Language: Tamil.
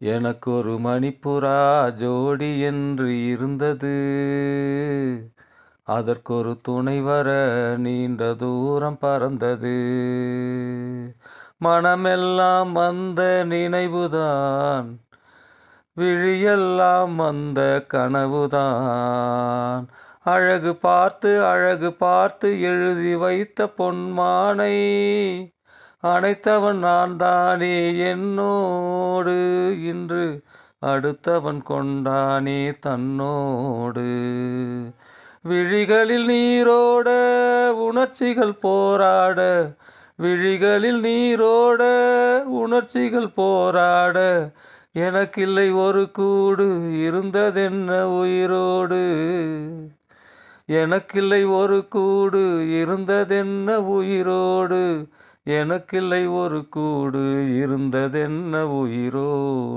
எனக்கு ஒரு மணிப்புறா ஜோடி என்று இருந்தது. அதற்கொரு துணை வர நீண்ட தூரம் பறந்தது. மனமெல்லாம் வந்த நினைவுதான் விழியெல்லாம் வந்த கனவுதான். அழகு பார்த்து அழகு பார்த்து எழுதி வைத்த பொன்மானை அனைத்தவன் நான் தானே என்னோடு. இன்று அடுத்தவன் கொண்டானே தன்னோடு. விழிகளில் நீரோட உணர்ச்சிகள் போராட. விழிகளில் நீரோட உணர்ச்சிகள் போராட. எனக்கில்லை ஒரு கூடு இருந்ததென்ன உயிரோடு. எனக்கில்லை ஒரு கூடு இருந்ததென்ன உயிரோடு. எனக்கில்லை ஒரு கூடு இருந்ததென்ன உயிரோடு?